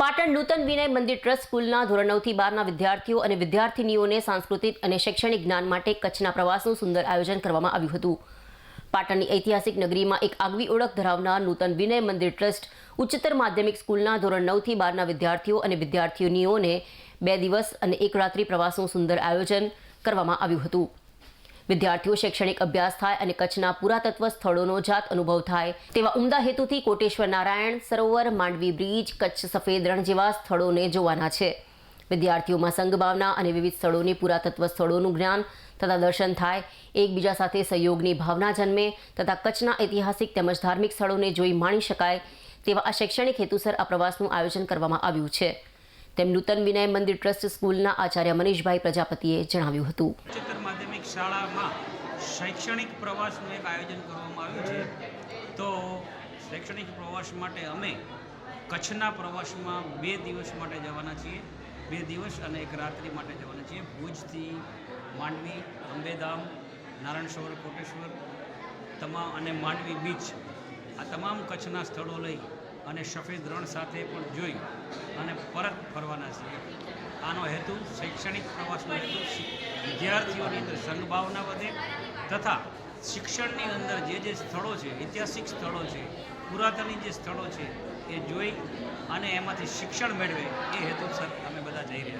પાટણ નૂતન વિનય મંદિર ટ્રસ્ટ સ્કૂલના ધોરણ નવથી બારના વિદ્યાર્થીઓ અને વિદ્યાર્થીનીઓને સાંસ્કૃતિક અને શૈક્ષણિક જ્ઞાન માટે કચ્છના પ્રવાસનું સુંદર આયોજન કરવામાં આવ્યું હતું. પાટણની ઐતિહાસિક નગરીમાં એક આગવી ઓળખ ધરાવનાર નૂતન વિનય મંદિર ટ્રસ્ટ ઉચ્ચતર માધ્યમિક સ્કૂલના ધોરણ નવથી બારના વિદ્યાર્થીઓ અને વિદ્યાર્થીનીઓને બે દિવસ અને એક રાત્રિ પ્રવાસનું સુંદર આયોજન કરવામાં આવ્યું હતું. વિદ્યાર્થીઓ શૈક્ષણિક અભ્યાસ થાય અને કચ્છના પુરાતત્વ સ્થળોનો જાત અનુભવ થાય. તેવા ઉમદા હેતુથી કોટેશ્વર નારાયણ, સરોવર, માંડવી બ્રિજ, કચ્છ સફેદ રણ જેવા સ્થળોને જોવાના છે. વિદ્યાર્થીઓમાં સંઘભાવના અને વિવિધ સ્થળોની પુરાતત્વ સ્થળોનું જ્ઞાન તથા દર્શન થાય. એકબીજા સાથે સહયોગની ભાવના જન્મે તથા કચ્છના ઐતિહાસિક તેમજ ધાર્મિક સ્થળોને જોઈ માણી શકાય તેવા આ શૈક્ષણિક હેતુસર આ પ્રવાસનું આયોજન કરવામાં આવ્યું છે. તેમ નૂતન વિનય મંદિર ટ્રસ્ટ સ્કૂલના આચાર્ય મનીષભાઈ પ્રજાપતિએ જણાવ્યું હતું. શાળામાં શૈક્ષણિક પ્રવાસનું એક આયોજન કરવામાં આવ્યું છે. તો શૈક્ષણિક પ્રવાસ માટે અમે કચ્છના પ્રવાસમાં બે દિવસ માટે જવાના છીએ. બે દિવસ અને એક રાત્રિ માટે જવાના છીએ. ભુજથી માંડવી, અંબેધામ નારાયણ સરોવર કોટેશ્વર, તમામ અને માંડવી બીચ આ તમામ કચ્છના સ્થળો લઈ અને સફેદ રણ સાથે પણ જોઈ અને પરત ફરવાના છીએ. આનો હેતુ શૈક્ષણિક પ્રવાસનો હેતુ વિદ્યાર્થીઓની અંદર સંઘભાવના વધે તથા શિક્ષણની અંદર જે જે સ્થળો છે, ઐતિહાસિક સ્થળો છે પુરાતની જે સ્થળો છે એ જોઈ અને એમાંથી શિક્ષણ મેળવે એ હેતુસર અમે બધા જઈ રહ્યા